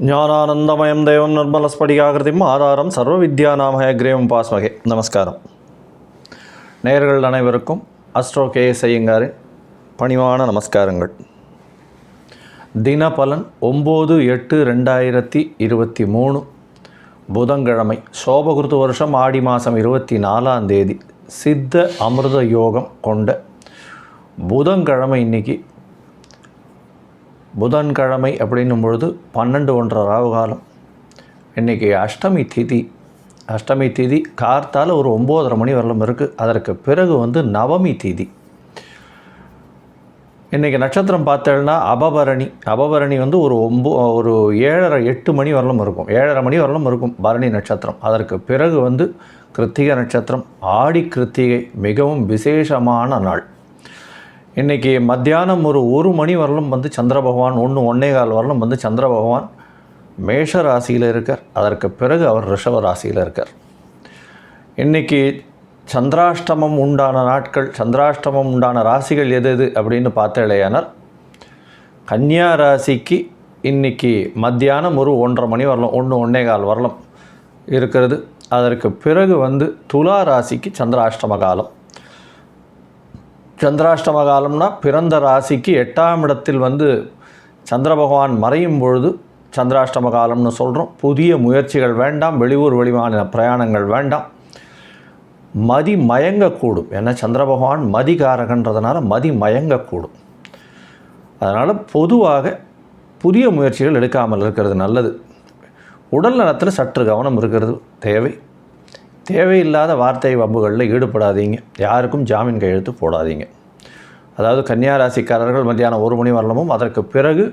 ஞானானந்தமயம் தேவம் நிர்மலஸ்படிகாகிருதிம் ஆதாரம் சர்வ வித்யா நாம கிரேவம் பாஸ்மகே. நமஸ்காரம். நேர்கள் அனைவருக்கும் அஸ்ட்ரோ கே எஸ் பணிவான நமஸ்காரங்கள். தினபலன் ஒம்பது எட்டு ரெண்டாயிரத்தி இருபத்தி மூணு புதன்கிழமை சோபகுருத்து வருஷம் ஆடி மாதம் இருபத்தி நாலாம் தேதி சித்த அமிர்த யோகம் கொண்ட புதன்கிழமை இன்னைக்கு. புதன்கிழமை அப்படின்னும் பொழுது பன்னெண்டு ஒன்றரை ராவுகாலம் இன்றைக்கி அஷ்டமி திதி. அஷ்டமி திதி கார்த்தால் ஒரு ஒம்போதரை மணி வரலும் இருக்குது அதற்கு பிறகு வந்து நவமி திதி. இன்றைக்கி நட்சத்திரம் பார்த்தேன்னா அபபரணி. அபபரணி வந்து ஒரு ஒம்போ ஒரு ஏழரை எட்டு மணி வரலும் இருக்கும். ஏழரை மணி வரலும் இருக்கும் பரணி நட்சத்திரம். அதற்கு பிறகு வந்து கிருத்திகை நட்சத்திரம். ஆடி கிருத்திகை மிகவும் விசேஷமான நாள். இன்றைக்கி மத்தியானம் ஒரு ஒரு மணி வரலும் வந்து சந்திர பகவான் ஒன்று ஒன்னே கால் வரலும் வந்து சந்திர பகவான் மேஷ ராசியில் இருக்கார். அதற்கு பிறகு அவர் ரிஷப ராசியில் இருக்கார். இன்றைக்கி சந்திராஷ்டமம் உண்டான நாட்கள் சந்திராஷ்டமம் உண்டான ராசிகள் எது எது அப்படின்னு பார்த்தேலையானால் கன்னியா ராசிக்கு இன்றைக்கி மத்தியானம் ஒரு ஒன்றரை மணி வரலாம் ஒன்று ஒன்னே கால் வரலாம் இருக்கிறது. அதற்கு பிறகு வந்து துலா ராசிக்கு சந்திராஷ்டம காலம். சந்திராஷ்டம காலம்னா பிறந்த ராசிக்கு எட்டாம் இடத்தில் வந்து சந்திர பகவான் மறையும் பொழுது சந்திராஷ்டம காலம்னு சொல்கிறோம் புதிய முயற்சிகள் வேண்டாம் வெளியூர் வெளிமாநில பிரயாணங்கள் வேண்டாம். மதி மயங்கக்கூடும். ஏன்னா சந்திர பகவான் மதிகாரகன்றதுனால மதி மயங்கக்கூடும். அதனால் பொதுவாக புதிய முயற்சிகள் எடுக்காமல் இருக்கிறது நல்லது. உடல் நலத்தில் சற்று கவனம் இருக்கிறது தேவை. தேவையில்லாத வார்த்தை வம்புகளில் ஈடுபடாதீங்க. யாருக்கும் ஜாமீன் கையெழுத்து போடாதீங்க. அதாவது கன்னியா ராசிக்காரர்கள் மத்தியானம் ஒரு மணி வரலமும் அதற்கு பிறகு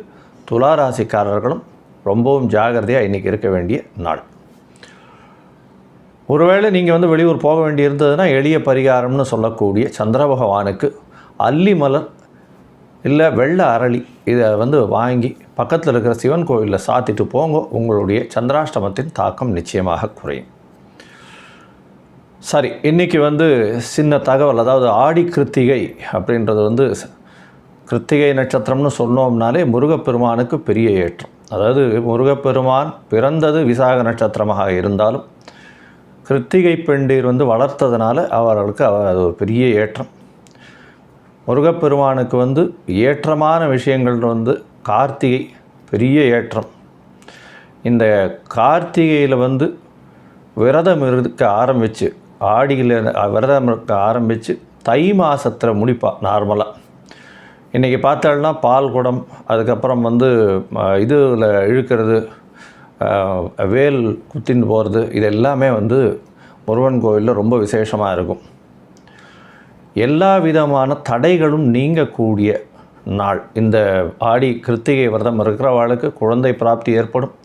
துலா ராசிக்காரர்களும் ரொம்பவும் ஜாகிரதையாக இன்றைக்கி இருக்க வேண்டிய நாள். ஒருவேளை நீங்கள் வந்து வெளியூர் போக வேண்டி இருந்ததுன்னா எளிய பரிகாரம்னு சொல்லக்கூடிய சந்திர பகவானுக்கு அல்லி மலர் இல்லை வெள்ளை அரளி இதை வந்து வாங்கி பக்கத்தில் இருக்கிற சிவன் கோவிலில் சாத்திட்டு போங்க. உங்களுடைய சந்திராஷ்டமத்தின் தாக்கம் நிச்சயமாக குறையும். சரி இன்றைக்கி வந்து சின்ன தகவல் அதாவது ஆடி கிருத்திகை அப்படின்றது வந்து கிருத்திகை நட்சத்திரம்னு சொன்னோம்னாலே முருகப்பெருமானுக்கு பெரிய ஏற்றம். அதாவது முருகப்பெருமான் பிறந்தது விசாக நட்சத்திரமாக இருந்தாலும் கிருத்திகை பெண்டீர் வந்து வளர்த்ததுனால அவர்களுக்கு அது ஒரு பெரிய ஏற்றம். முருகப்பெருமானுக்கு வந்து ஏற்றமான விஷயங்கள் வந்து கார்த்திகை பெரிய ஏற்றம். இந்த கார்த்திகையில் வந்து விரதம் இருக்க ஆரம்பித்து ஆடியில் விரதம் இருக்க ஆரம்பித்து தை மாசத்தில் முடிப்பாள் நார்மலாக இன்றைக்கி பார்த்தோம்னா பால் குடம் அதுக்கப்புறம் வந்து இதில் இழுக்கிறது வேல் குத்தின்னு போகிறது இது எல்லாமே வந்து முருகன் கோவிலில் ரொம்ப விசேஷமாக இருக்கும். எல்லா விதமான தடைகளும் நீங்கக்கூடிய நாள். இந்த ஆடி கிருத்திகை விரதம் இருக்கிறவாளுக்கு குழந்தை பிராப்தி ஏற்படும்.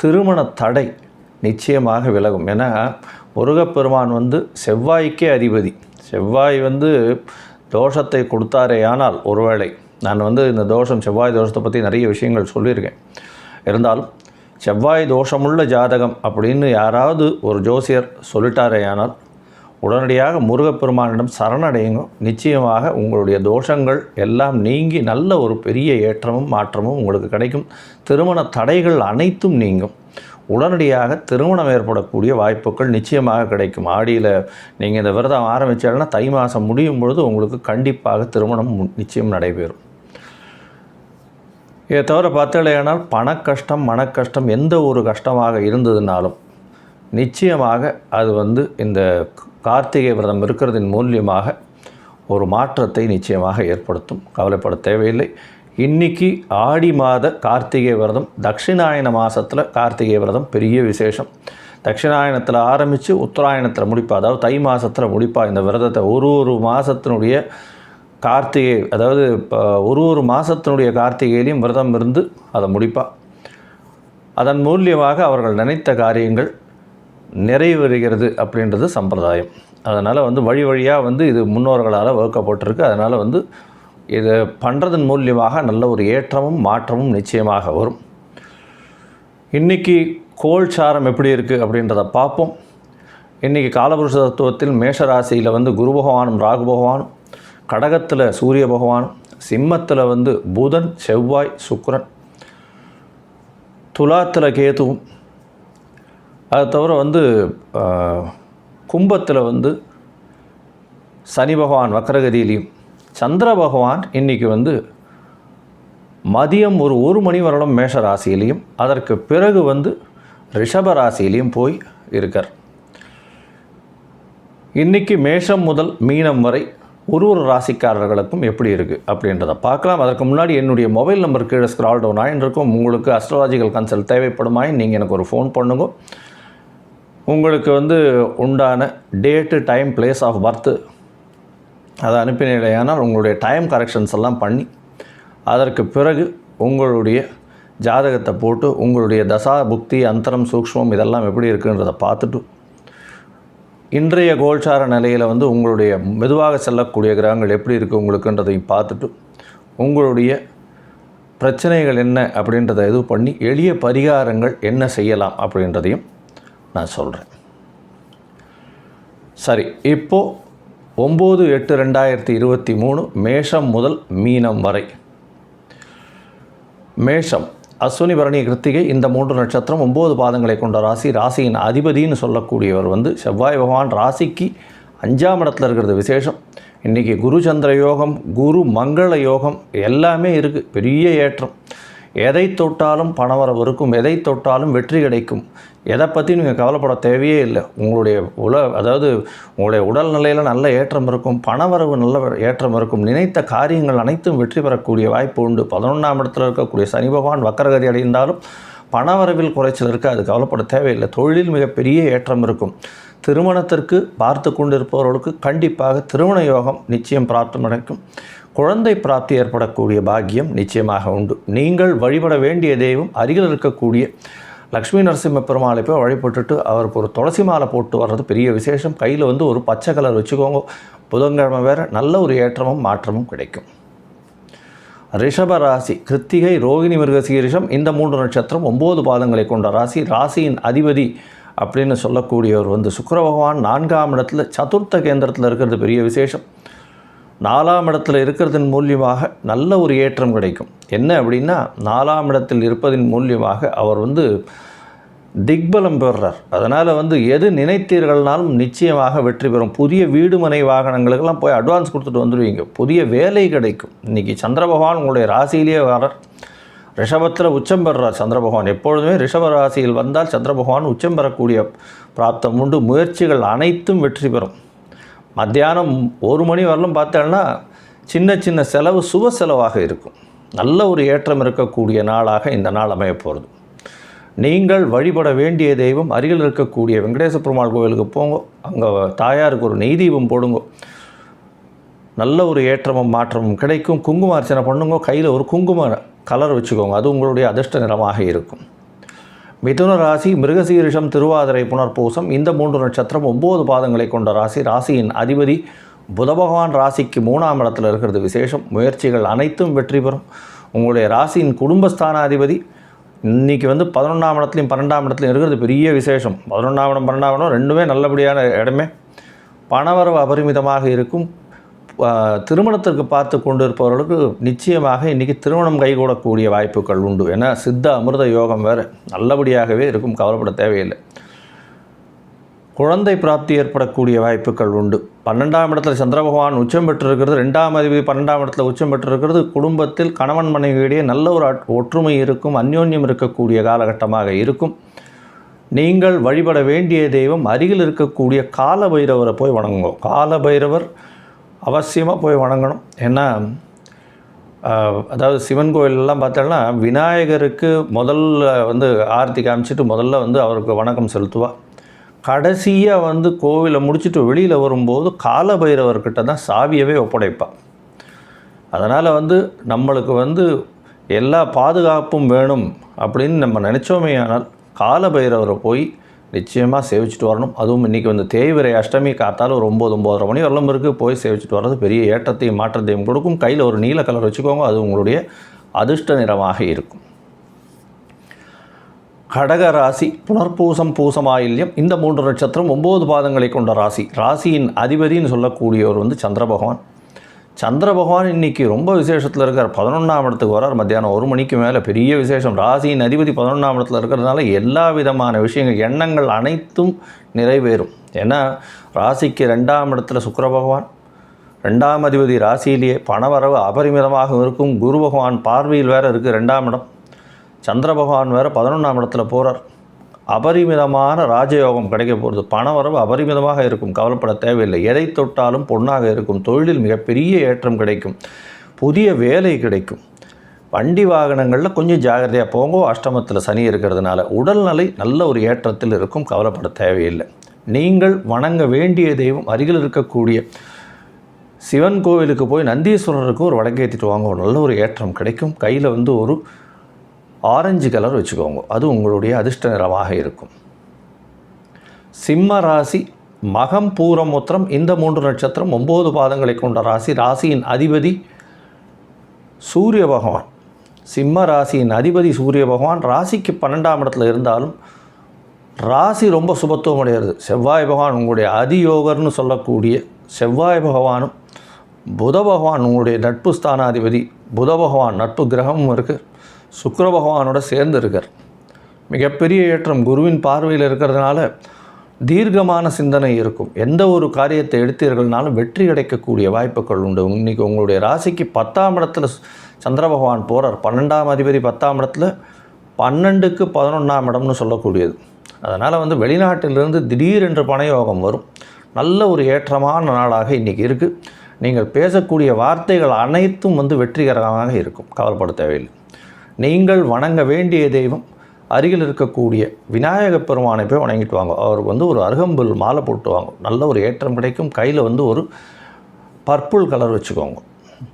திருமண தடை நிச்சயமாக விலகும். ஏன்னா முருகப்பெருமான் வந்து செவ்வாய்க்கே அதிபதி. செவ்வாய் வந்து தோஷத்தை கொடுத்தாரே ஆனால் ஒருவேளை நான் வந்து இந்த தோஷம் செவ்வாய் தோஷத்தை பற்றி நிறைய விஷயங்கள் சொல்லியிருக்கேன். இருந்தாலும் செவ்வாய் தோஷமுள்ள ஜாதகம் அப்படின்னு யாராவது ஒரு ஜோசியர் சொல்லிட்டாரேயானால் உடனடியாக முருகப்பெருமானிடம் சரணடையுங்க. நிச்சயமாக உங்களுடைய தோஷங்கள் எல்லாம் நீங்கி நல்ல ஒரு பெரிய ஏற்றமும் மாற்றமும் உங்களுக்கு கிடைக்கும். திருமண தடைகள் அனைத்தும் நீங்கும். உடனடியாக திருமணம் ஏற்படக்கூடிய வாய்ப்புகள் நிச்சயமாக கிடைக்கும். ஆடியில் நீங்கள் இந்த விரதம் ஆரம்பித்தாலும்னா தை மாதம் முடியும் பொழுது உங்களுக்கு கண்டிப்பாக திருமணம் நிச்சயம் நடைபெறும். இதை தவிர பார்த்தலையானால் பணக்கஷ்டம் மனக்கஷ்டம் எந்த ஒரு கஷ்டமாக இருந்ததுனாலும் நிச்சயமாக அது வந்து இந்த கார்த்திகை விரதம் இருக்கிறதின் மூலியமாக ஒரு மாற்றத்தை நிச்சயமாக ஏற்படுத்தும். கவலைப்பட தேவையில்லை. இன்னைக்கு ஆடி மாத கார்த்திகை விரதம் தட்சிணாயன மாதத்தில் கார்த்திகை விரதம் பெரிய விசேஷம். தட்சிணாயனத்தில் ஆரம்பித்து உத்தராயணத்தில் முடிப்பா அதாவது தை மாதத்தில் முடிப்பா இந்த விரதத்தை. ஒரு ஒரு மாதத்தினுடைய கார்த்திகை அதாவது இப்போ ஒரு ஒரு மாதத்தினுடைய கார்த்திகையிலையும் விரதம் இருந்து அதை முடிப்பா. அதன் மூலியமாக அவர்கள் நினைத்த காரியங்கள் நிறைவேறுகிறது அப்படின்றது சம்பிரதாயம். அதனால் வந்து வழி வழியாக வந்து இது முன்னோர்களால் வகுக்கப்பட்டிருக்கு. அதனால் வந்து இதை பண்ணுறதன் மூலியமாக நல்ல ஒரு ஏற்றமும் மாற்றமும் நிச்சயமாக வரும். இன்றைக்கி கோள் சாரம் எப்படி இருக்குது அப்படின்றத பார்ப்போம். இன்றைக்கி காலபுருஷ தத்துவத்தில் மேஷராசியில் வந்து குரு பகவானும் ராகு பகவானும் கடகத்தில் சூரிய பகவான் சிம்மத்தில் வந்து புதன் செவ்வாய் சுக்கரன் துலாத்தில் கேதுவும் அது தவிர வந்து கும்பத்தில் வந்து சனி பகவான் வக்கரகதியிலையும் சந்திர பகவான் இன்றைக்கி வந்து மதியம் ஒரு ஒரு மணி வரலும் மேஷ ராசியிலையும் அதற்கு பிறகு வந்து ரிஷப ராசியிலையும் போய் இருக்கார். இன்றைக்கி மேஷம் முதல் மீனம் வரை ஒரு ஒரு ராசிக்காரர்களுக்கும் எப்படி இருக்குது அப்படின்றத பார்க்கலாம். அதற்கு முன்னாடி என்னுடைய மொபைல் நம்பர் கீழே ஸ்க்ரால் டவுன் ஆகின்னு இருக்கும். உங்களுக்கு அஸ்ட்ராலஜிக்கல் கன்சல்ட் தேவைப்படுமாயின் நீங்கள் எனக்கு ஒரு ஃபோன் பண்ணுங்க. உங்களுக்கு வந்து உண்டான date time place of birth அதை அனுப்பினேனால் உங்களுடைய டைம் கரெக்ஷன்ஸ் எல்லாம் பண்ணி அதற்கு பிறகு உங்களுடைய ஜாதகத்தை போட்டு உங்களுடைய தசா புக்தி அந்தரம் சூக்ஷ்மம் இதெல்லாம் எப்படி இருக்குன்றதை பார்த்துட்டு இன்றைய கோல்சார நிலையில் வந்து உங்களுடைய மெதுவாக செல்லக்கூடிய கிரகங்கள் எப்படி இருக்குது உங்களுக்குன்றதையும் பார்த்துட்டு உங்களுடைய பிரச்சனைகள் என்ன அப்படின்றத இது பண்ணி எளிய பரிகாரங்கள் என்ன செய்யலாம் அப்படின்றதையும் நான் சொல்கிறேன் சரி இப்போது ஒம்பது எட்டு ரெண்டாயிரத்தி இருபத்தி மூணு மேஷம் முதல் மீனம் வரை. மேஷம் அஸ்வினி பரணி கிருத்திகை இந்த மூன்று நட்சத்திரம் ஒம்பது பாதங்களை கொண்ட ராசி ராசியின் அதிபதின்னு சொல்லக்கூடியவர் வந்து செவ்வாய் பகவான் ராசிக்கு அஞ்சாம் இடத்துல இருக்கிறது விசேஷம். இன்றைக்கி குரு சந்திர யோகம் குரு மங்கள யோகம் எல்லாமே இருக்குது பெரிய ஏற்றம். எதை தொட்டாலும் பணவரவு இருக்கும் எதை தொட்டாலும் வெற்றி கிடைக்கும். எதை பற்றி நீங்கள் கவலைப்பட தேவையே இல்லை. உங்களுடைய உல அதாவது உங்களுடைய உடல்நிலையில் நல்ல ஏற்றம் இருக்கும் பணவரவு நல்ல ஏற்றம் இருக்கும். நினைத்த காரியங்கள் அனைத்தும் வெற்றி பெறக்கூடிய வாய்ப்பு உண்டு. பதினொன்றாம் இடத்தில் இருக்கக்கூடிய சனி பகவான் வக்கரகதி அடைந்தாலும் பணவரவில் குறைச்சல் இருக்குது. அது கவலைப்பட தேவையில்லை. தொழிலில் மிகப்பெரிய ஏற்றம் இருக்கும். திருமணத்திற்கு பார்த்து கொண்டிருப்பவர்களுக்கு கண்டிப்பாக திருமண யோகம் நிச்சயம் பிராப்தம் நடக்கும் குழந்தை பிராப்தி ஏற்படக்கூடிய பாக்கியம் நிச்சயமாக உண்டு. நீங்கள் வழிபட வேண்டிய தெய்வம் அருகில் இருக்கக்கூடிய லக்ஷ்மி நரசிம்ம பெருமாளை போய் வழிபட்டுட்டு அவருக்கு ஒரு துளசி மாலை போட்டு வர்றது பெரிய விசேஷம். கையில் வந்து ஒரு பச்சை கலர் வச்சுக்கோங்க. புதன்கிழமை வேறு நல்ல ஒரு ஏற்றமும் மாற்றமும் கிடைக்கும். ரிஷப ராசி கிருத்திகை ரோகிணி மிருகசீரிஷம் இந்த மூன்று நட்சத்திரம் ஒம்பது பாதங்களை கொண்ட ராசி. ராசியின் அதிபதி அப்படின்னு சொல்லக்கூடியவர் வந்து சுக்கர பகவான் நான்காம் இடத்துல சதுர்த்த கேந்திரத்தில் இருக்கிறது பெரிய விசேஷம். நாலாம் இடத்துல இருக்கிறதன் மூலியமாக நல்ல ஒரு ஏற்றம் கிடைக்கும். என்ன அப்படின்னா நாலாம் இடத்தில் இருப்பதன் மூலியமாக அவர் வந்து திக்பலம் பெறுறார். அதனால் வந்து எது நினைத்தீர்கள்னாலும் நிச்சயமாக வெற்றி பெறும். புதிய வீடு மனை வாகனங்களுக்கெல்லாம் போய் அட்வான்ஸ் கொடுத்துட்டு வந்துடுவீங்க. புதிய வேலை கிடைக்கும். இன்றைக்கி சந்திர பகவான் உங்களுடைய ராசியிலேயே வரார் ரிஷபத்தில் உச்சம் பெறுறார் சந்திர பகவான் எப்பொழுதுமே ரிஷப ராசியில் வந்தால் சந்திர பகவான் உச்சம் பெறக்கூடிய பிராப்தம் உண்டு. முயற்சிகள் அனைத்தும் வெற்றி பெறும். மத்தியானம் ஒரு மணி வரலும் பார்த்தோன்னா சின்ன சின்ன செலவு சுப செலவாக இருக்கும். நல்ல ஒரு ஏற்றம் இருக்கக்கூடிய நாளாக இந்த நாள் அமையப்போகிறது நீங்கள் வழிபட வேண்டிய தெய்வம் அருகில் இருக்கக்கூடிய வெங்கடேச பெருமாள் கோவிலுக்கு போங்க. அங்கே தாயாருக்கு ஒரு நெய் தீபம் போடுங்க. நல்ல ஒரு ஏற்றமும் மாற்றமும் கிடைக்கும். குங்கும அர்ச்சனை பண்ணுங்க கையில் ஒரு குங்கும கலர் வச்சுக்கோங்க. அது உங்களுடைய அதிர்ஷ்ட நிறமாக இருக்கும். மிதுன ராசி மிருகசீரிஷம் திருவாதிரை புனர்பூசம் இந்த மூன்று நட்சத்திரம் ஒம்பது பாதங்களை கொண்ட ராசி. ராசியின் அதிபதி புத பகவான் ராசிக்கு மூணாம் இடத்தில் இருக்கிறது விசேஷம். முயற்சிகள் அனைத்தும் வெற்றி பெறும். உங்களுடைய ராசியின் குடும்பஸ்தான அதிபதி இன்றைக்கி வந்து பதினொன்றாம் இடத்துலையும் பன்னெண்டாம் இடத்துலையும் இருக்கிறது பெரிய விசேஷம். பதினொன்றாம் இடம் பன்னெண்டாம் இடம் ரெண்டுமே நல்லபடியான இடமே. பணவரவு அபரிமிதமாக இருக்கும். திருமணத்திற்கு பார்த்து கொண்டிருப்பவர்களுக்கு நிச்சயமாக இன்றைக்கி திருமணம் கைகூடக்கூடிய வாய்ப்புகள் உண்டு. ஏன்னா சித்த அமிர்த யோகம் வேறு நல்லபடியாகவே இருக்கும் கவலைப்பட தேவையில்லை. குழந்தை பிராப்தி ஏற்படக்கூடிய வாய்ப்புகள் உண்டு. பன்னெண்டாம் இடத்துல சந்திர பகவான் உச்சம் பெற்றிருக்கிறது. ரெண்டாம் அதிபதி பன்னெண்டாம் இடத்துல உச்சம் பெற்றிருக்கிறது. குடும்பத்தில் கணவன் மனைவியிடையே நல்ல ஒரு ஒற்றுமை இருக்கும் அந்யோன்யம் இருக்கக்கூடிய காலகட்டமாக இருக்கும். நீங்கள் வழிபட வேண்டிய தெய்வம் அருகில் இருக்கக்கூடிய கால பைரவரை போய் வணங்குங்க. கால பைரவர் அவசியமாக போய் வணங்கணும். ஏன்னா அதாவது சிவன் கோயிலெலாம் பார்த்தோன்னா விநாயகருக்கு முதல்ல வந்து ஆர்த்தி காமிச்சிட்டு முதல்ல வந்து அவருக்கு வணக்கம் செலுத்துவாள் கடைசியாக வந்து கோவிலை முடிச்சுட்டு வெளியில் வரும்போது கால பைரவர்கிட்ட தான் சாவியவே ஒப்படைப்பாள் அதனால் வந்து நம்மளுக்கு வந்து எல்லா பாதுகாப்பும் வேணும் அப்படின்னு நம்ம நினச்சோமே ஆனால் கால பைரவரை போய் நிச்சயமாக சேவிச்சுட்டு வரணும். அதுவும் இன்றைக்கி வந்து தேய்விரை அஷ்டமி காத்தால் ஒரு ஒம்பது ஒம்பதரை மணி வரலும் இருக்குது போய் சேவிச்சுட்டு வர்றது பெரிய ஏற்றத்தையும் மாற்றத்தையும் கொடுக்கும். கையில் ஒரு நீல கலர் வச்சுக்கோங்க அது உங்களுடைய அதிர்ஷ்ட நிறமாக இருக்கும். கடக ராசி புனர்பூசம் பூசமாயில்யம் இந்த மூன்று நட்சத்திரம் ஒம்பது பாதங்களை கொண்ட ராசி. ராசியின் அதிபதினு சொல்லக்கூடியவர் வந்து சந்திர பகவான். சந்திர பகவான் இன்னைக்கு ரொம்ப விசேஷத்தில் இருக்கார். பதினொன்றாம் இடத்துக்கு வரார் மத்தியானம் ஒரு மணிக்கு மேலே பெரிய விசேஷம். ராசியின் அதிபதி பதினொன்றாம் இடத்துல இருக்கிறதுனால எல்லா விதமான விஷயங்கள் எண்ணங்கள் அனைத்தும் நிறைவேறும். ஏன்னா ராசிக்கு ரெண்டாம் இடத்துல சுக்கர பகவான் ரெண்டாம் அதிபதி ராசியிலேயே பணவரவு அபரிமிதமாக இருக்கும். குரு பகவான் பார்வையில் வேறு இருக்குது ரெண்டாம் இடம். சந்திர பகவான் வேறு பதினொன்றாம் இடத்துல போகிறார் அபரிமிதமான ராஜயோகம் கிடைக்க போகிறது. பண வரவு அபரிமிதமாக இருக்கும். கவலைப்பட தேவையில்லை. எதை தொட்டாலும் பொன்னாக இருக்கும். தொழிலில் மிகப்பெரிய ஏற்றம் கிடைக்கும். புதிய வேலை கிடைக்கும். வண்டி வாகனங்களில் கொஞ்சம் ஜாகிரதையாக போங்க. அஷ்டமத்தில் சனி இருக்கிறதுனால உடல்நிலை நல்ல ஒரு ஏற்றத்தில் இருக்கும். கவலைப்பட தேவையில்லை. நீங்கள் வணங்க வேண்டிய தெய்வம் அருகில் இருக்கக்கூடிய சிவன் கோவிலுக்கு போய் நந்தீஸ்வரருக்கு ஒரு வடக்கேற்றிட்டு வாங்க. ஒரு நல்ல ஒரு ஏற்றம் கிடைக்கும். கையில் வந்து ஒரு ஆரஞ்சு கலர் வச்சுக்கோங்க. அது உங்களுடைய அதிர்ஷ்ட நிறமாக இருக்கும். சிம்ம ராசி மகம் பூரமுத்திரம் இந்த மூன்று நட்சத்திரம் ஒம்பது பாதங்களை கொண்ட ராசி. ராசியின் அதிபதி சூரிய பகவான். சிம்ம ராசியின் அதிபதி சூரிய பகவான் ராசிக்கு பன்னெண்டாம் இடத்துல இருந்தாலும் ராசி ரொம்ப சுபத்துவம் அடைகிறது. செவ்வாய் பகவான் உங்களுடைய அதியோகர்னு சொல்லக்கூடிய செவ்வாய் பகவானும் புத பகவான் உங்களுடைய நட்பு ஸ்தானாதிபதி புத பகவான் நட்பு கிரகமும் இருக்குது சுக்கர பகவானோட சேர்ந்து இருக்கார் மிகப்பெரிய ஏற்றம் குருவின் பார்வையில் இருக்கிறதுனால தீர்க்கமான சிந்தனை இருக்கும். எந்த ஒரு காரியத்தை எடுத்தீர்கள்னாலும் வெற்றி கிடைக்கக்கூடிய வாய்ப்புகள் உண்டு. இன்றைக்கி உங்களுடைய ராசிக்கு பத்தாம் இடத்துல சந்திர பகவான் போகிறார் பன்னெண்டாம் அதிபதி பத்தாம் இடத்துல பன்னெண்டுக்கு பதினொன்றாம் இடம்னு சொல்லக்கூடியது. அதனால் வந்து வெளிநாட்டிலிருந்து திடீரென்று பணயோகம் வரும். நல்ல ஒரு ஏற்றமான நாளாக இன்றைக்கி இருக்குது நீங்கள் பேசக்கூடிய வார்த்தைகள் அனைத்தும் வந்து வெற்றிகரமாக இருக்கும். கவலைப்பட தேவையில்லை. நீங்கள் வணங்க வேண்டிய தெய்வம் அருகில் இருக்கக்கூடிய விநாயக பெருமானை போய் வணங்கிட்டு வாங்க. அவருக்கு வந்து ஒரு அருகம்புல் மாலை போட்டு வாங்க. நல்ல ஒரு ஏற்றம் கிடைக்கும். கையில் வந்து ஒரு பர்பிள் கலர் வச்சுக்கோங்க.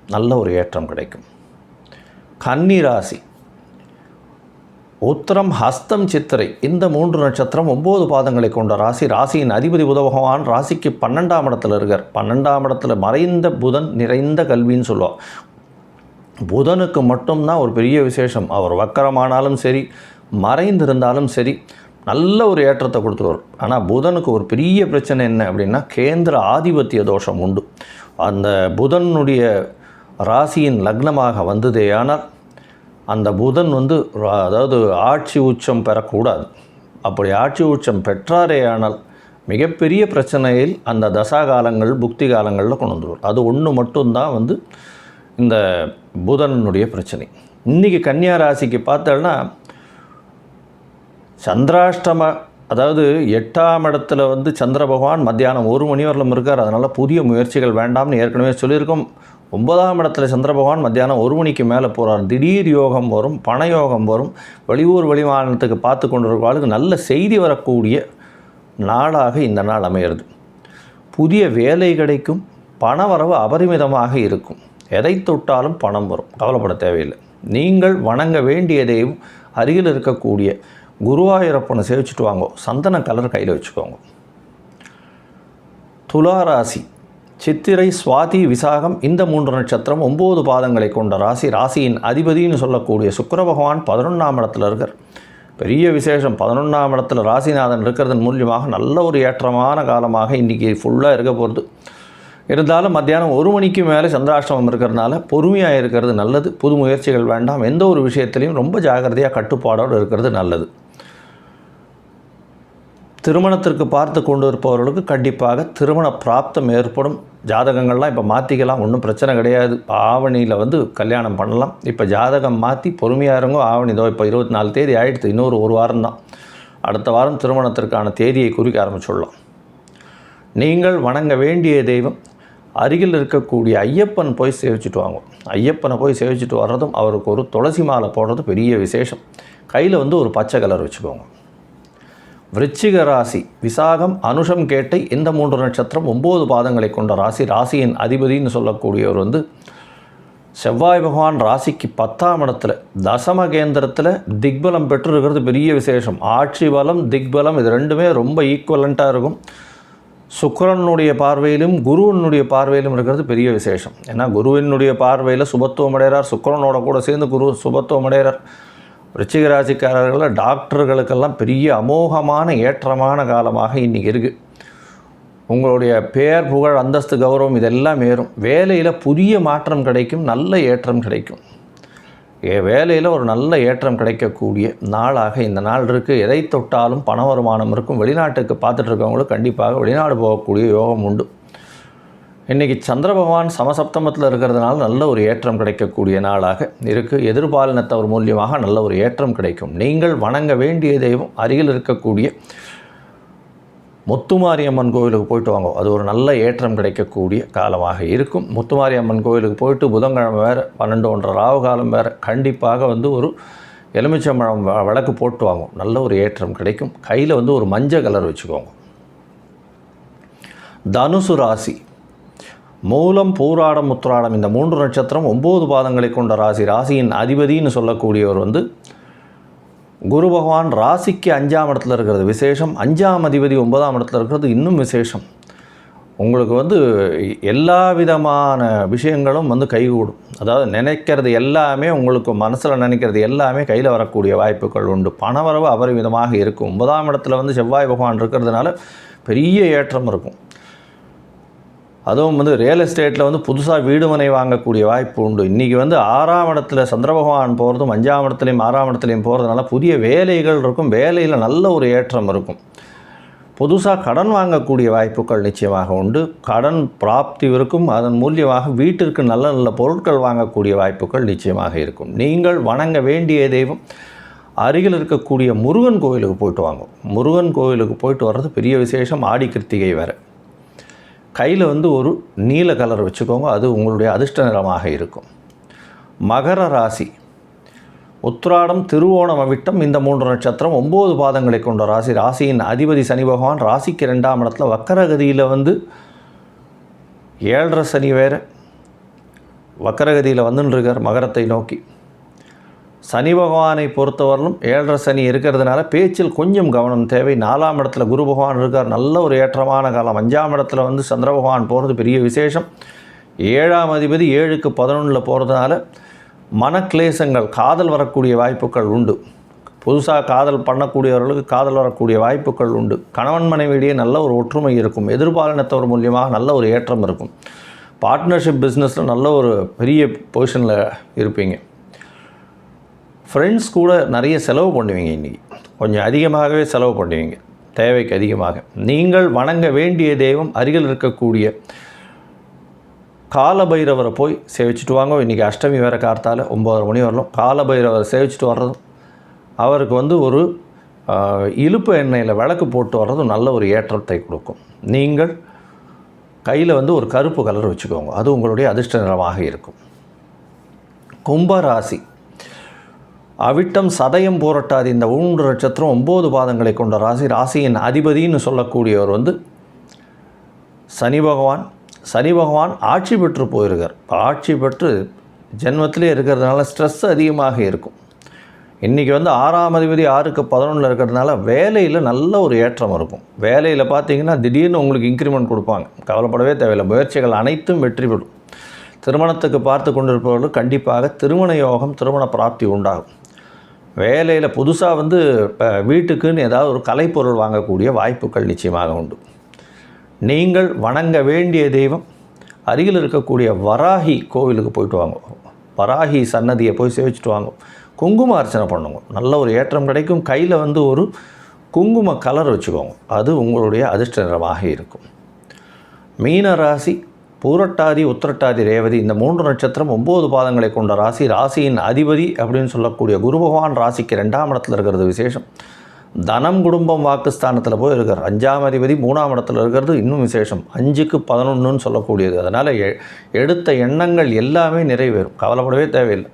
நல்ல ஒரு ஏற்றம் கிடைக்கும். கன்னி ராசி உத்திரம் ஹஸ்தம் சித்திரை. இந்த மூன்று நட்சத்திரம் ஒம்பது பாதங்களை கொண்ட ராசி. ராசியின் அதிபதி புத ராசிக்கு பன்னெண்டாம் இடத்துல இருக்கார். பன்னெண்டாம் இடத்துல மறைந்த புதன் நிறைந்த கல்வின்னு சொல்லுவாள் புதனுக்கு மட்டும்தான் ஒரு பெரிய விசேஷம். அவர் வக்கரமானாலும் சரி மறைந்திருந்தாலும் சரி நல்ல ஒரு ஏற்றத்தை கொடுத்துருவார். ஆனால் புதனுக்கு ஒரு பெரிய பிரச்சனை என்ன அப்படின்னா கேந்திர ஆதிபத்திய தோஷம் உண்டு. அந்த புதனுடைய ராசியின் லக்னமாக வந்ததேயானால் அந்த புதன் வந்து அதாவது ஆட்சி உச்சம் பெறக்கூடாது. அப்படி ஆட்சி உச்சம் பெற்றாரேயானால் மிகப்பெரிய பிரச்சனையில் அந்த தசா காலங்கள் புக்தி காலங்களில் கொண்டு வந்துடுவார் அது ஒன்று மட்டும்தான் வந்து இந்த புதனனுடைய பிரச்சனை. இன்றைக்கி கன்னியா ராசிக்கு பார்த்தோன்னா சந்திராஷ்டம அதாவது எட்டாம் இடத்துல வந்து சந்திர பகவான் மத்தியானம் ஒரு மணி வரலும் இருக்கார். அதனால் புதிய முயற்சிகள் வேண்டாம்னு ஏற்கனவே சொல்லியிருக்கோம். ஒன்பதாம் இடத்துல சந்திர பகவான் மத்தியானம் ஒரு மணிக்கு மேலே போகிறார் திடீர் யோகம் வரும் பண யோகம் வரும். வெளியூர் வெளிமாநிலத்துக்கு பார்த்து கொண்டிருக்கிறவர்களுக்கு நல்ல செய்தி வரக்கூடிய நாளாக இந்த நாள் அமையிறது. புதிய வேலை கிடைக்கும் பண வரவு அபரிமிதமாக இருக்கும். எதை தொட்டாலும் பணம் வரும். கவலைப்பட தேவையில்லை. நீங்கள் வணங்க வேண்டியதையும் அருகில் இருக்கக்கூடிய குருவாயூரப்பனை சேவிச்சுட்டு வாங்க. சந்தன கலர் கையில் வச்சுக்கோங்க. துளாராசி. சித்திரை சுவாதி விசாகம் இந்த மூன்று நட்சத்திரம் ஒம்பது பாதங்களை கொண்ட ராசி. ராசியின் அதிபதினு சொல்லக்கூடிய சுக்கர பகவான் பதினொன்றாம் இடத்துல இருக்கார். பெரிய விசேஷம். பதினொன்றாம் இடத்துல ராசிநாதன் இருக்கிறதன் மூலியமாக நல்ல ஒரு ஏற்றமான காலமாக இன்றைக்கி ஃபுல்லாக இருக்க போகிறது இருந்தாலும் மத்தியானம் ஒரு மணிக்கு மேலே சந்திராஷ்டமம் இருக்கிறதுனால பொறுமையாக இருக்கிறது நல்லது. புது முயற்சிகள் வேண்டாம். எந்த ஒரு விஷயத்துலையும் ரொம்ப ஜாகிரதையாக கட்டுப்பாடோடு இருக்கிறது நல்லது. திருமணத்திற்கு பார்த்து கொண்டு இருப்பவர்களுக்கு கண்டிப்பாக திருமண பிராப்தம் ஏற்படும். ஜாதகங்கள்லாம் இப்போ மாற்றிக்கலாம் ஒன்றும் பிரச்சனை கிடையாது. ஆவணியில் வந்து கல்யாணம் பண்ணலாம். இப்போ ஜாதகம் மாற்றி பொறுமையாக இருங்கோ. ஆவணி இதோ இப்போ இருபத்தி நாலு தேதி ஆகிடுது இன்னொரு ஒரு வாரம் தான். அடுத்த வாரம் திருமணத்திற்கான தேதியை குறிக்க ஆரம்பிச்சுள்ளோம் நீங்கள் வணங்க வேண்டிய தெய்வம் அருகில் இருக்கக்கூடிய ஐயப்பன் போய் சேவிச்சுட்டு வாங்கும் ஐயப்பனை போய் சேவிச்சுட்டு வர்றதும் அவருக்கு ஒரு துளசி மாலை போடுறது பெரிய விசேஷம். கையில் வந்து ஒரு பச்சை கலர் வச்சுக்கோங்க. விருச்சிக ராசி விசாகம் அனுஷம் கேட்டை இந்த மூன்று நட்சத்திரம் ஒம்பது பாதங்களை கொண்ட ராசி ராசியின் அதிபதினு சொல்லக்கூடியவர் வந்து செவ்வாய் பகவான் ராசிக்கு பத்தாம் இடத்துல தசம கேந்திரத்தில் திக்பலம் பெற்றிருக்கிறது பெரிய விசேஷம். ஆட்சி பலம் திக்பலம் இது ரெண்டுமே ரொம்ப ஈக்குவலண்ட்டாக இருக்கும். சுக்கரனுடைய பார்வையிலும் குருவனுடைய பார்வையிலும் இருக்கிறது பெரிய விசேஷம். ஏன்னா குருவினுடைய பார்வையில் சுபத்துவம் அடைகிறார் சுக்கரனோட கூட சேர்ந்து குரு சுபத்துவம் அடைகிறார். ரிச்சிக டாக்டர்களுக்கெல்லாம் பெரிய அமோகமான ஏற்றமான காலமாக இன்றைக்கி இருக்குது உங்களுடைய பெயர் புகழ் அந்தஸ்து கௌரவம் இதெல்லாம் ஏறும். வேலையில் புதிய மாற்றம் கிடைக்கும் நல்ல ஏற்றம் கிடைக்கும். வேலையில் ஒரு நல்ல ஏற்றம் கிடைக்கக்கூடிய நாளாக இந்த நாள் இருக்குது எதை தொட்டாலும் பண வருமானம் இருக்கும். வெளிநாட்டுக்கு பார்த்துட்ருக்கவங்களும் கண்டிப்பாக வெளிநாடு போகக்கூடிய யோகம் உண்டு. இன்றைக்கி சந்திர பகவான் சமசப்தமத்தில் இருக்கிறதுனால நல்ல ஒரு ஏற்றம் கிடைக்கக்கூடிய நாளாக இருக்குது எதிர்பாலினத்தவர் மூலியமாக நல்ல ஒரு ஏற்றம் கிடைக்கும். நீங்கள் வணங்க வேண்டிய தெய்வம் அருகில் இருக்கக்கூடிய முத்துமாரியம்மன் கோவிலுக்கு போயிட்டு வாங்க. அது ஒரு நல்ல ஏற்றம் கிடைக்கக்கூடிய காலமாக இருக்கும். முத்துமாரியம்மன் கோவிலுக்கு போயிட்டு புதன்கிழமை வேறு பன்னெண்டு ஒன்றரை ராவு காலம் வேறு கண்டிப்பாக வந்து ஒரு எலுமிச்சம்பழம் வ- விளக்கு போட்டு வாங்கும் நல்ல ஒரு ஏற்றம் கிடைக்கும். கையில் வந்து ஒரு மஞ்சள் கலர் வச்சுக்கோங்க. தனுசு ராசி. மூலம் பூராடம் முத்துராடம் இந்த மூன்று நட்சத்திரம் ஒம்பது பாதங்களை கொண்ட ராசி. ராசியின் அதிபதின்னு சொல்லக்கூடியவர் வந்து குரு பகவான் ராசிக்கு அஞ்சாம் இடத்துல இருக்கிறது விசேஷம் அஞ்சாம் அதிபதி ஒன்பதாம் இடத்துல இருக்கிறது இன்னும் விசேஷம். உங்களுக்கு வந்து எல்லா விதமான விஷயங்களும் வந்து கைகூடும். அதாவது நினைக்கிறது எல்லாமே உங்களுக்கு மனசில் நினைக்கிறது எல்லாமே கையில் வரக்கூடிய வாய்ப்புகள் உண்டு. பணவரவு அபரிமிதமாக இருக்கும். ஒன்பதாம் இடத்துல வந்து செவ்வாய் பகவான் இருக்கிறதுனால பெரிய ஏற்றம் இருக்கும். அதுவும் வந்து ரியல் எஸ்டேட்டில் வந்து புதுசாக வீடு மனை வாங்கக்கூடிய வாய்ப்பு உண்டு. இன்றைக்கி வந்து ஆறாம் இடத்துல சந்திர பகவான் போகிறதும் அஞ்சாம் இடத்துலையும் ஆறாம் இடத்துலையும் போகிறதுனால புதிய வேலைகள் இருக்கும் வேலையில் நல்ல ஒரு ஏற்றம் இருக்கும். புதுசாக கடன் வாங்கக்கூடிய வாய்ப்புகள் நிச்சயமாக உண்டு. கடன் பிராப்தி இருக்கும் அதன் மூலியமாக வீட்டிற்கு நல்ல நல்ல பொருட்கள் வாங்கக்கூடிய வாய்ப்புகள் நிச்சயமாக இருக்கும். நீங்கள் வணங்க வேண்டிய தெய்வம் அருகில் இருக்கக்கூடிய முருகன் கோயிலுக்கு போயிட்டு வாங்க. முருகன் கோயிலுக்கு போயிட்டு வர்றது பெரிய விசேஷம் ஆடி கிருத்திகை வேறு. கையில் வந்து ஒரு நீல கலர் வச்சுக்கோங்க அது உங்களுடைய அதிர்ஷ்ட நிறமாக இருக்கும். மகர ராசி. உத்ராடம் திருவோணம் அவிட்டம் இந்த மூன்று நட்சத்திரம் ஒம்பது பாதங்களை கொண்ட ராசி. ராசியின் அதிபதி சனி பகவான் ராசிக்கு ரெண்டாம் இடத்துல வக்கரகதியில் வந்து ஏழரை சனி வேறு. வக்கரகதியில் வந்துன்னு இருக்கார் மகரத்தை நோக்கி. சனி பகவானை பொறுத்தவரையிலும் ஏழரை சனி இருக்கிறதுனால பேச்சில் கொஞ்சம் கவனம் தேவை. நாலாம் இடத்துல குரு பகவான் இருக்கார். நல்ல ஒரு ஏற்றமான காலம். அஞ்சாம் இடத்துல வந்து சந்திர பகவான் போகிறது பெரிய விசேஷம். ஏழாம் அதிபதி ஏழுக்கு பதினொன்றில் போகிறதுனால மனக்லேசங்கள் காதல் வரக்கூடிய வாய்ப்புகள் உண்டு. புதுசாக காதல் பண்ணக்கூடியவர்களுக்கு காதல் வரக்கூடிய வாய்ப்புகள் உண்டு. கணவன் மனைவியிடையே நல்ல ஒரு ஒற்றுமை இருக்கும். எதிர்பாலினத்தவர் மூலியமாக நல்ல ஒரு ஏற்றம் இருக்கும். பார்ட்னர்ஷிப் பிஸ்னஸில் நல்ல ஒரு பெரிய பொசிஷனில் இருப்பீங்க. ஃப்ரெண்ட்ஸ் கூட நிறைய செலவு பண்ணுவீங்க இன்றைக்கி கொஞ்சம் அதிகமாகவே செலவு பண்ணுவீங்க. தேவைக்கு அதிகமாக. நீங்கள் வணங்க வேண்டிய தெய்வம் அருகில் இருக்கக்கூடிய காலபைரவரை போய் சேவிச்சுட்டு வாங்க. இன்றைக்கி அஷ்டமி வேறு கார்த்தால ஒம்பதரை மணி வரலாம் காலபைரவரை சேவிச்சுட்டு வர்றதும் அவருக்கு வந்து ஒரு இழுப்பு எண்ணெயில் விளக்கு போட்டு வர்றதும் நல்ல ஒரு ஏற்றத்தை கொடுக்கும். நீங்கள் கையில் வந்து ஒரு கருப்பு கலர் வச்சுக்கோங்க. அது உங்களுடைய அதிர்ஷ்ட நிறமாக இருக்கும். கும்பராசி. அவிட்டம் சதயம் போரட்டாதி. இந்த மூன்று நட்சத்திரம் ஒம்பது பாதங்களை கொண்ட ராசி. ராசியின் அதிபதின்னு சொல்லக்கூடியவர் வந்து சனி பகவான். சனி பகவான் ஆட்சி பெற்று போயிருக்கார். ஆட்சி பெற்று ஜென்மத்திலே இருக்கிறதுனால ஸ்ட்ரெஸ் அதிகமாக இருக்கும். இன்றைக்கி வந்து ஆறாம் அதிபதி ஆறுக்கு பதினொன்றில் இருக்கிறதுனால வேலையில் நல்ல ஒரு ஏற்றம் இருக்கும். வேலையில் பார்த்தீங்கன்னா திடீர்னு உங்களுக்கு இன்க்ரிமெண்ட் கொடுப்பாங்க. கவலைப்படவே தேவையில்லை. முயற்சிகள் அனைத்தும் வெற்றி பெறும். திருமணத்துக்கு பார்த்து கொண்டிருப்பவர்கள் கண்டிப்பாக திருமண யோகம் திருமண பிராப்தி உண்டாகும். வேலையில் புதுசாக வந்து இப்போ வீட்டுக்குன்னு ஏதாவது ஒரு கலைப்பொருள் வாங்கக்கூடிய வாய்ப்புகள் நிச்சயமாக உண்டு. நீங்கள் வணங்க வேண்டிய தெய்வம் அருகில் இருக்கக்கூடிய வராகி கோவிலுக்கு போயிட்டு வாங்க. வராகி சன்னதியை போய் சேவிச்சுட்டு வாங்க. குங்கும அர்ச்சனை பண்ணுங்க. நல்ல ஒரு ஏற்றம் கிடைக்கும். கையில் வந்து ஒரு குங்கும கலர் வச்சுக்கோங்க. அது உங்களுடைய அதிர்ஷ்ட நிறமாக இருக்கும். மீன ராசி பூரட்டாதி உத்திரட்டாதி ரேவதி இந்த மூன்று நட்சத்திரம் ஒம்பது பாதங்களை கொண்ட ராசி ராசியின் அதிபதி அப்படின்னு சொல்லக்கூடிய குரு பகவான் ராசிக்கு ரெண்டாம் இடத்துல இருக்கிறது விசேஷம். தனம் குடும்பம் வாக்குஸ்தானத்தில் போய் இருக்கிறார் அஞ்சாம் அதிபதி மூணாம் இடத்துல இருக்கிறது இன்னும் விசேஷம். அஞ்சுக்கு பதினொன்றுன்னு சொல்லக்கூடியது. அதனால் எ- எடுத்த எண்ணங்கள் எல்லாமே நிறைவேறும். கவலைப்படவே தேவையில்லை.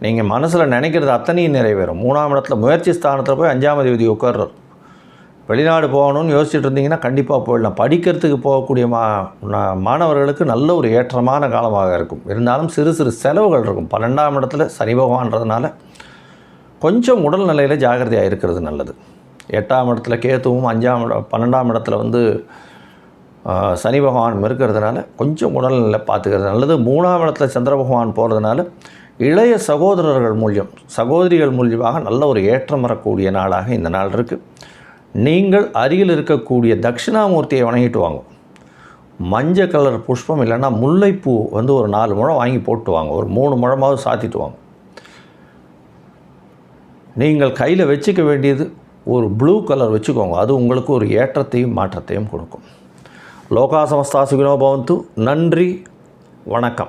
நீங்கள் மனசில் நினைக்கிறது அத்தனையும் நிறைவேறும். மூணாம் இடத்துல முயற்சி ஸ்தானத்தில் போய் அஞ்சாம் அதிபதி உட்கார்றார். வெளிநாடு போகணும்னு யோசிச்சுட்டு இருந்தீங்கன்னா கண்டிப்பாக போயிடலாம். படிக்கிறதுக்கு போகக்கூடிய மா மாணவர்களுக்கு நல்ல ஒரு ஏற்றமான காலமாக இருக்கும். இருந்தாலும் சிறு சிறு செலவுகள் இருக்கும். பன்னெண்டாம் இடத்துல சனி பகவான்றதுனால கொஞ்சம் உடல்நிலையில் ஜாகிரதையாக இருக்கிறது நல்லது. எட்டாம் இடத்துல கேத்துவும் அஞ்சாம் இடம் பன்னெண்டாம் இடத்துல வந்து சனி பகவான் இருக்கிறதுனால கொஞ்சம் உடல்நிலை பார்த்துக்கிறது நல்லது. மூணாம் இடத்துல சந்திர பகவான் போகிறதுனால இளைய சகோதரர்கள் மூலியம் சகோதரிகள் மூலியமாக நல்ல ஒரு ஏற்றம் வரக்கூடிய நாளாக இந்த நாள் இருக்குது நீங்கள் அருகில் இருக்கக்கூடிய தட்சிணாமூர்த்தியை வணங்கிட்டு வாங்க. மஞ்சள் கலர் புஷ்பம் இல்லைன்னா முல்லைப்பூ வந்து ஒரு நாலு முழம் வாங்கி போட்டு வாங்க. ஒரு மூணு முழமாவது சாத்திட்டு வாங்க. நீங்கள் கையில் வச்சுக்க வேண்டியது ஒரு ப்ளூ கலர் வச்சுக்கோங்க. அது உங்களுக்கு ஒரு ஏற்றத்தையும் மாற்றத்தையும் கொடுக்கும். லோகா சமஸ்தா பவந்து. நன்றி. வணக்கம்.